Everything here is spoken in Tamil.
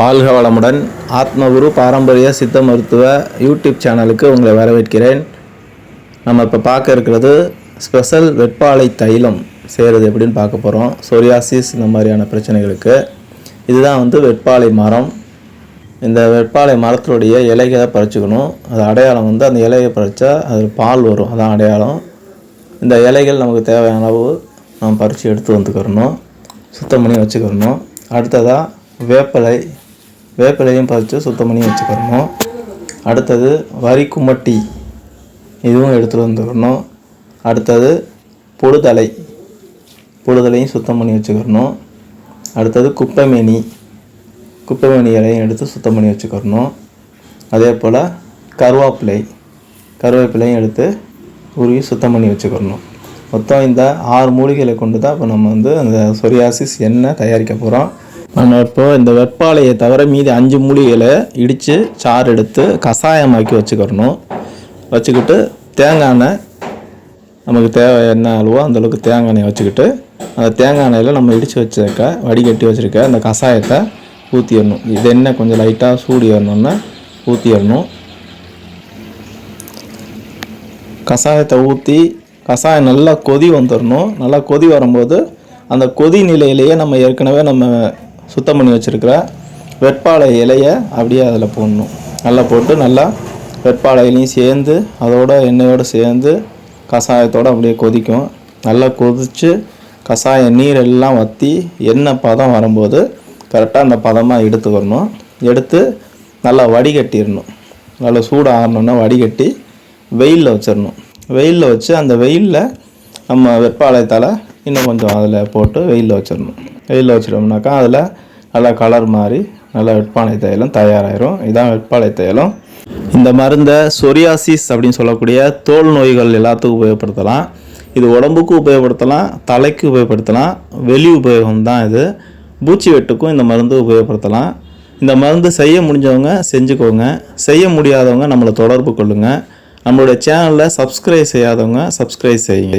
வாழ்க வளமுடன். ஆத்மகுரு பாரம்பரிய சித்த மருத்துவ யூடியூப் சேனலுக்கு உங்களை வரவேற்கிறேன். நம்ம இப்போ பார்க்க இருக்கிறது ஸ்பெஷல் வெட்பாலை தைலம் செய்கிறது எப்படின்னு பார்க்க போகிறோம் சோரியாசிஸ் இந்த மாதிரியான பிரச்சனைகளுக்கு. இதுதான் வந்து வெட்பாலை மரம். இந்த வெட்பாலை மரத்தினுடைய இலைகளை பறிச்சுக்கணும். அது அடையாளம் வந்து அந்த இலையை பறித்தா அதில் பால் வரும். அதான் அடையாளம். இந்த இலைகள் நமக்கு தேவையான அளவு நம்ம பறித்து எடுத்து வந்துக்கிறணும் சுத்தம் பண்ணி வச்சுக்கிறணும். அடுத்ததாக வேப்பிலை வேப்பிலையும் பறித்து சுத்தம் பண்ணி வச்சுக்கிறணும். அடுத்தது வரி குமட்டி. இதுவும் எடுத்துகிட்டு வந்துக்கிறணும். அடுத்தது பொடுதலை பொடுதலையும் சுத்தம் பண்ணி வச்சுக்கிறணும். அடுத்தது குப்பைமேனி. குப்பைமேனி இலையும் எடுத்து சுத்தம் பண்ணி வச்சுக்கிறணும். அதே போல் கருவேப்பிலை. கருவேப்பிலையும் எடுத்து உருவி சுத்தம் பண்ணி வச்சுக்கிறணும். மொத்தம் இந்த ஆறு மூலிகைகளை கொண்டு தான் இப்போ நம்ம வந்து அந்த சொரியாசிஸ் எண்ணெய் தயாரிக்க போகிறோம் நம்ம இப்போ இந்த வெப்பாலையை தவிர மீதி அஞ்சு மூலிகைகளை இடித்து சாறு எடுத்து கஷாயமாக்கி வச்சுக்கிறணும். வச்சுக்கிட்டு தேங்காய் எண்ணெய் நமக்கு தேவை என்ன அளவோ அந்த அளவுக்கு தேங்காய் எண்ணெய் வச்சுக்கிட்டு அந்த தேங்காய் எண்ணெயில் நம்ம இடித்து வச்சிருக்க வடிகட்டி வச்சுருக்க அந்த கஷாயத்தை ஊற்றிடணும் இது என்ன கொஞ்சம் லைட்டாக சூடு ஏறணுன்னா ஊற்றிடணும் கஷாயத்தை ஊற்றி கஷாயம் நல்லா கொதி வந்துடணும். நல்லா கொதி வரும்போது அந்த கொதி நிலையிலேயே நம்ம ஏற்கனவே நம்ம சுத்தம் பண்ணி வச்சுருக்கிற வெட்பாலை இலையை அப்படியே அதில் போடணும். நல்லா போட்டு நல்லா வெட்பாலை இலையும் சேர்ந்து அதோட எண்ணெயோடு சேர்ந்து கஷாயத்தோடு அப்படியே கொதிக்கும். நல்லா கொதித்து கஷாய நீர் எல்லாம் வற்றி எண்ணெய் பதம் வரும்போது கரெக்டாக அந்த பதமாக எடுத்து வரணும். எடுத்து நல்லா வடிகட்டிடணும். நல்லா சூடு ஆறணுன்னா வடிகட்டி வெயிலில் வச்சிடணும். வெயிலில் வச்சு அந்த வெயிலில் நம்ம வெப்பாளையத்தால் இன்னும் கொஞ்சம் அதில் போட்டு வெயிலில் வச்சிடணும். வெயிலில் வச்சிட்டோம்னாக்கா அதில் நல்லா கலர் மாறி நல்லா வெட்பானை தைலம் தயாராகிரும் இதான் வெட்பாலை தைலம். இந்த மருந்தை சொரியாசிஸ் அப்படின்னு சொல்லக்கூடிய தோல் நோய்கள் எல்லாத்துக்கும் உபயோகப்படுத்தலாம். இது உடம்புக்கும் உபயோகப்படுத்தலாம் தலைக்கு உபயோகப்படுத்தலாம் வெளி உபயோகம் தான் இது. பூச்சி வெட்டுக்கும் இந்த மருந்து உபயோகப்படுத்தலாம். இந்த மருந்து செய்ய முடிஞ்சவங்க செஞ்சுக்கோங்க. செய்ய முடியாதவங்க நம்மளை தொடர்பு கொள்ளுங்கள் நம்மளுடைய சேனலில் சப்ஸ்கிரைப் செய்யாதவங்க சப்ஸ்கிரைப் செய்யுங்க.